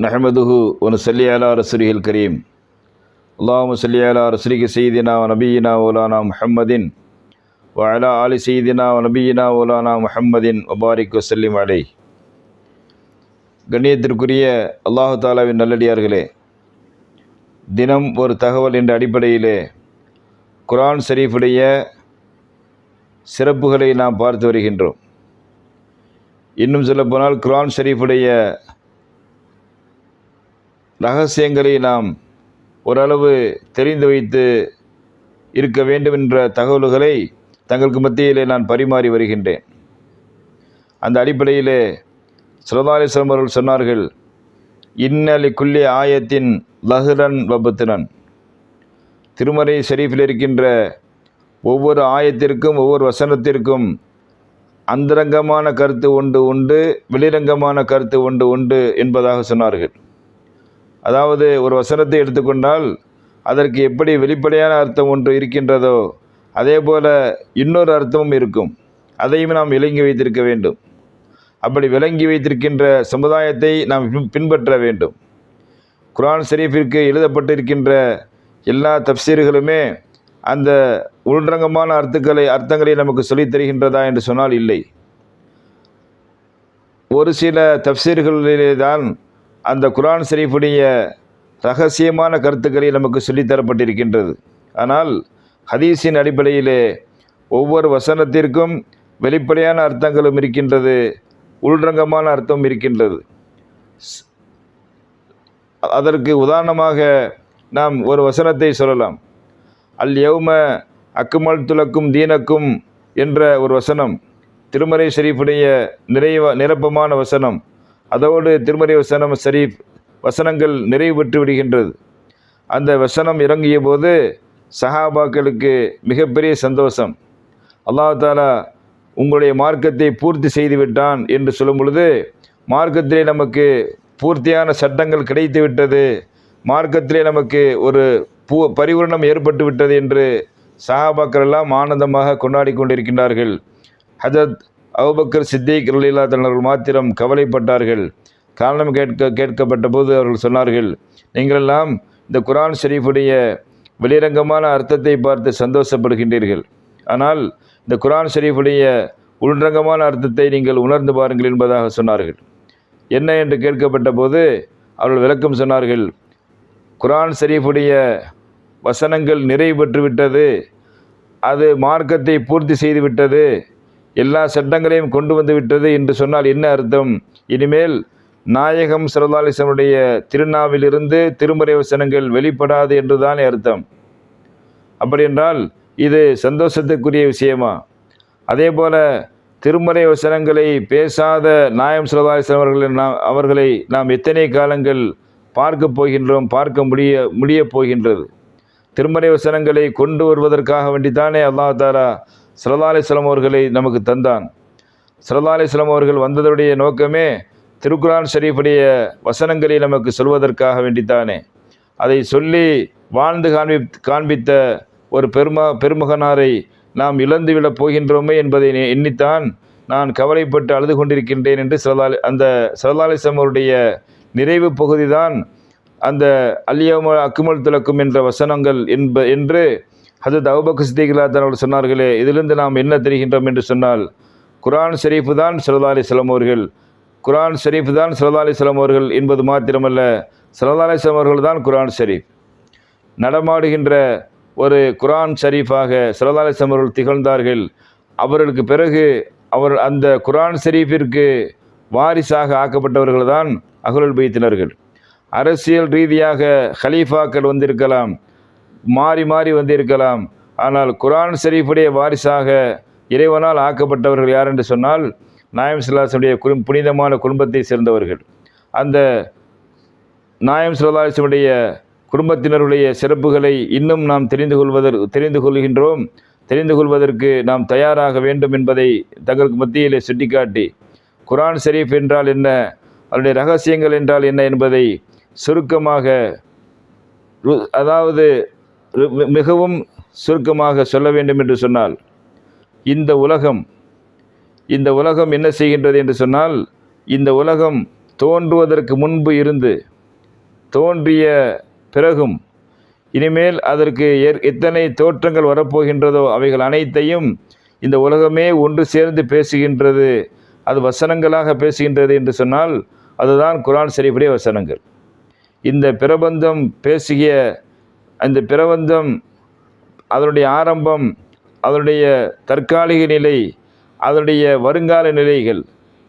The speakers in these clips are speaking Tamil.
நஹமதுஹு ஒன் சல்லியாலா ரசுரிஹில் கரீம் அல்லாஹு சல்லியாலா ரசுரிகி செய்தினா நபீனா ஓலானா முஹம்மதின் வயலா ஆலி செய்தினா நபீனா ஓலானா முஹம்மதின் ஒபாரிக் வசல்லிம் அலை கண்ணியத்திற்குரிய அல்லாஹு தாலாவின் நல்லடியார்களே தினம் ஒரு தகவல் என்ற அடிப்படையிலே குரான் ஷரீஃபுடைய சிறப்புகளை நாம் பார்த்து வருகின்றோம். இன்னும் சொல்லப்போனால் குரான் ஷரீஃபுடைய ரகசியங்களை நாம் ஓரளவு தெரிந்து வைத்து இருக்க வேண்டும் என்ற தகவல்களை தங்களுக்கு மத்தியிலே நான் பரிமாறி வருகின்றேன். அந்த அடிப்படையிலே சுரதாலேஸ்வரம் அவர்கள் சொன்னார்கள் இன்னலி குல்லி ஆயத்தின் லஹுரன் வபுத்தினன் திருமறை ஷெரீஃபில் இருக்கின்ற ஒவ்வொரு ஆயத்திற்கும் ஒவ்வொரு வசனத்திற்கும் அந்தரங்கமான கருத்து ஒன்று உண்டு வெளிரங்கமான கருத்து ஒன்று உண்டு என்பதாக சொன்னார்கள். அதாவது ஒரு வசனத்தை எடுத்துக்கொண்டால் அதற்கு எப்படி வெளிப்படையான அர்த்தம் ஒன்று இருக்கின்றதோ அதே போல் இன்னொரு அர்த்தமும் இருக்கும். அதையும் நாம் விளங்கி வைத்திருக்க வேண்டும். அப்படி விளங்கி வைத்திருக்கின்ற சமுதாயத்தை நாம் பின்பற்ற வேண்டும். குரான் ஷெரீஃபிற்கு எழுதப்பட்டிருக்கின்ற எல்லா தப்சீர்களுமே அந்த உள்ரங்கமான அர்த்தங்களை அர்த்தங்களை நமக்கு சொல்லித் தருகின்றதா என்று சொன்னால் இல்லை. ஒரு சில தப்சீர்களிலே தான் அந்த குரான் ஷரீஃபுடைய ரகசியமான கருத்துக்களை நமக்கு சொல்லித்தரப்பட்டிருக்கின்றது. ஆனால் ஹதீஸின் அடிப்படையிலே ஒவ்வொரு வசனத்திற்கும் வெளிப்படையான அர்த்தங்களும் இருக்கின்றது உள்ரங்கமான அர்த்தம் இருக்கின்றது. அதற்கு உதாரணமாக நாம் ஒரு வசனத்தை சொல்லலாம். அல் யௌம அக்குமல் துலக்கும் தீனக்கும் என்ற ஒரு வசனம் திருமறை ஷெரீஃபுடைய நிறைவ நிரப்பமான வசனம் அதோடு திருமறை வசனம் ஷரீஃப் வசனங்கள் நிறைவு பெற்று விடுகின்றது. அந்த வசனம் இறங்கிய போது சஹாபாக்களுக்கு மிகப்பெரிய சந்தோஷம். அல்லாஹ் தாலா உங்களுடைய மார்க்கத்தை பூர்த்தி செய்து விட்டான் என்று சொல்லும் பொழுது மார்க்கத்திலே நமக்கு பூர்த்தியான சட்டங்கள் கிடைத்து விட்டது மார்க்கத்திலே நமக்கு ஒரு பூ பரிபூரணம் ஏற்பட்டு விட்டது என்று சஹாபாக்கள் எல்லாம் ஆனந்தமாக கொண்டாடி கொண்டிருக்கின்றார்கள். ஹஜத் அவுபக்கர் சித்திக் ரலீலா தன்னர்கள் மாத்திரம் கவலைப்பட்டார்கள். காரணம் கேட்க கேட்கப்பட்ட போது அவர்கள் சொன்னார்கள் நீங்களெல்லாம் இந்த குரான் ஷரீஃபுடைய வெளிரங்கமான அர்த்தத்தை பார்த்து சந்தோஷப்படுகின்றீர்கள். ஆனால் இந்த குரான் ஷரீஃபுடைய உள்ரங்கமான அர்த்தத்தை நீங்கள் உணர்ந்து பாருங்கள் என்பதாக சொன்னார்கள். என்ன? என்று கேட்கப்பட்ட போது அவர்கள் விளக்கம் சொன்னார்கள் குரான் ஷரீஃபுடைய வசனங்கள் நிறைவு பெற்று விட்டது அது மார்க்கத்தை பூர்த்தி செய்துவிட்டது எல்லா சட்டங்களையும் கொண்டு வந்து விட்டது என்று சொன்னால் என்ன அர்த்தம்? இனிமேல் நாயகம் சரதாலிசனுடைய திருநாவிலிருந்து திருமறை வசனங்கள் வெளிப்படாது என்றுதானே அர்த்தம். அப்படியென்றால் இது சந்தோஷத்துக்குரிய விஷயமா? அதே போல திருமறை வசனங்களை பேசாத நாயம் சரதாலிசன் அவர்களை நாம் அவர்களை நாம் எத்தனை காலங்கள் பார்க்க போகின்றோம் பார்க்க முடிய முடியப் போகின்றது? திருமறை வசனங்களை கொண்டு வருவதற்காக வேண்டித்தானே அல்லாஹ் தாலா அவர்களை நமக்கு தந்தான். சரதாலிஸ்லாம் அவர்கள் வந்ததுடைய நோக்கமே திருக்குரான் ஷரீஃபுடைய வசனங்களை நமக்கு சொல்வதற்காக வேண்டித்தானே. அதை சொல்லி வாழ்ந்து காண்பி காண்பித்த ஒரு பெருமா பெருமகனாரை நாம் இழந்துவிடப் போகின்றோமே என்பதை எண்ணித்தான் நான் கவலைப்பட்டு அழுது கொண்டிருக்கின்றேன் என்று சரதாலி அந்த சரதாலிசம் அவருடைய நிறைவு பகுதிதான் அந்த அல்லியம அக்குமல் துலக்கும் என்ற வசனங்கள் என்ப என்று ஹசரத் அவுபக் சித்திகலாத்தன் அவர்கள் சொன்னார்களே இதிலிருந்து நாம் என்ன தெரிகின்றோம் என்று சொன்னால் குரான் ஷெரீஃபு தான் சல்லா அலிஸ்லாம் அவர்கள். குரான் ஷரீஃப் தான் சல்லா அலிஸ்லாம் அவர்கள் என்பது மாத்திரமல்ல சல்லா அலிஸ்லாம் அவர்கள் தான் குரான் ஷெரீஃப். நடமாடுகின்ற ஒரு குரான் ஷரீஃபாக சல்லா அலிஸ்லாம் அவர்கள் திகழ்ந்தார்கள். அவர்களுக்கு பிறகு அவர் அந்த குரான் ஷரீஃபிற்கு வாரிசாக ஆக்கப்பட்டவர்கள் தான் அகலுல் பைத்தினர்கள். அரசியல் ரீதியாக ஹலீஃபாக்கள் வந்திருக்கலாம் மாறி மாறி வந்திருக்கலாம். ஆனால் குரான் ஷரீஃபுடைய வாரிசாக இறைவனால் ஆக்கப்பட்டவர்கள் யார் என்று சொன்னால் நாயம் சிலாசனுடைய குடும் புனிதமான குடும்பத்தை சேர்ந்தவர்கள். அந்த நாயம் சிலாசனுடைய குடும்பத்தினருடைய சிறப்புகளை இன்னும் நாம் தெரிந்து கொள்வதற்கு தெரிந்து கொள்கின்றோம். தெரிந்து கொள்வதற்கு நாம் தயாராக வேண்டும் என்பதை தங்களுக்கு மத்தியிலே சுட்டிக்காட்டி குரான் ஷெரீஃப் என்றால் என்ன அதனுடைய ரகசியங்கள் என்றால் என்ன என்பதை சுருக்கமாக ரு- அதாவது மிகவும் சுருக்கமாக சொல்ல வேண்டும் என்று சொன்னால் இந்த உலகம் இந்த உலகம் என்ன செய்கின்றது என்று சொன்னால் இந்த உலகம் தோன்றுவதற்கு முன்பு இருந்து தோன்றிய பிறகும் இனிமேல் அதற்கு எத்தனை தோற்றங்கள் வரப்போகின்றதோ அவைகள் அனைத்தையும் இந்த உலகமே ஒன்று சேர்ந்து பேசுகின்றது அது வசனங்களாக பேசுகின்றது என்று சொன்னால் அதுதான் குரான் சரிபுடைய வசனங்கள். இந்த பிரபந்தம் பேசிய அந்த பிரபந்தம் அதனுடைய ஆரம்பம் அதனுடைய தற்காலிக நிலை அதனுடைய வருங்கால நிலைகள்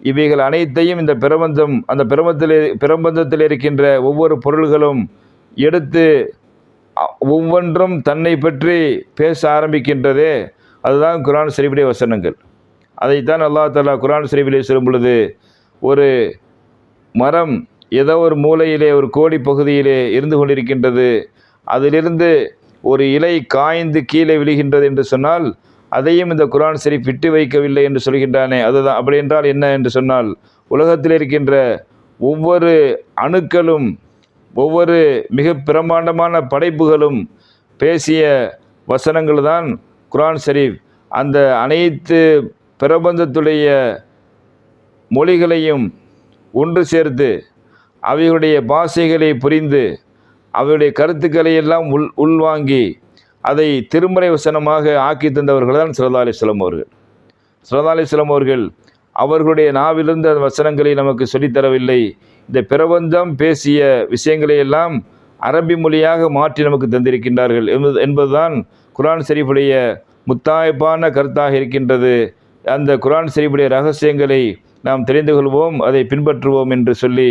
இவைகள் அனைத்தையும் இந்த பிரபந்தம் அந்த பிரபந்தத்தில் பிரபந்தத்தில் இருக்கின்ற ஒவ்வொரு பொருள்களும் எடுத்து ஒவ்வொன்றும் தன்னை பற்றி பேச ஆரம்பிக்கின்றதே அதுதான் குரான் சரிபுடைய வசனங்கள். அதைத்தான் அல்லாஹ் தாலா குரான் ஷரீஃபிலே சொல்லும் பொழுது ஒரு மரம் ஏதோ ஒரு மூலையிலே ஒரு கோடி பகுதியிலே இருந்து கொண்டிருக்கின்றது அதிலிருந்து ஒரு இலை காய்ந்து கீழே விழுகின்றது என்று சொன்னால் அதையும் இந்த குரான் ஷரீஃப் விட்டு வைக்கவில்லை என்று சொல்கின்றானே அதுதான். அப்படி என்றால் என்ன என்று சொன்னால் உலகத்தில் இருக்கின்ற ஒவ்வொரு அணுக்களும் ஒவ்வொரு மிக பிரமாண்டமான படைப்புகளும் பேசிய வசனங்கள் தான் குரான் ஷரீப். அந்த அனைத்து பிரபந்தத்துடைய மொழிகளையும் ஒன்று சேர்த்து அவைகளுடைய பாஷைகளை புரிந்து அவருடைய கருத்துக்களை எல்லாம் உள் உள்வாங்கி அதை திருமறை வசனமாக ஆக்கி தந்தவர்கள் தான் சல்லா அலிஸ்லாம் அவர்கள். சல்லா அலிஸ்லாம் அவர்கள் அவர்களுடைய நாவிலிருந்து அந்த வசனங்களை நமக்கு சொல்லித்தரவில்லை இந்த பிரபந்தம் பேசிய விஷயங்களை எல்லாம் அரபி மொழியாக மாற்றி நமக்கு தந்திருக்கின்றார்கள் என்பது என்பதுதான் குரான் ஷரீஃபுடைய முத்தாய்ப்பான கருத்தாக இருக்கின்றது. அந்த குரான் ஷரீஃபுடைய ரகசியங்களை நாம் தெரிந்து கொள்வோம் அதை பின்பற்றுவோம் என்று சொல்லி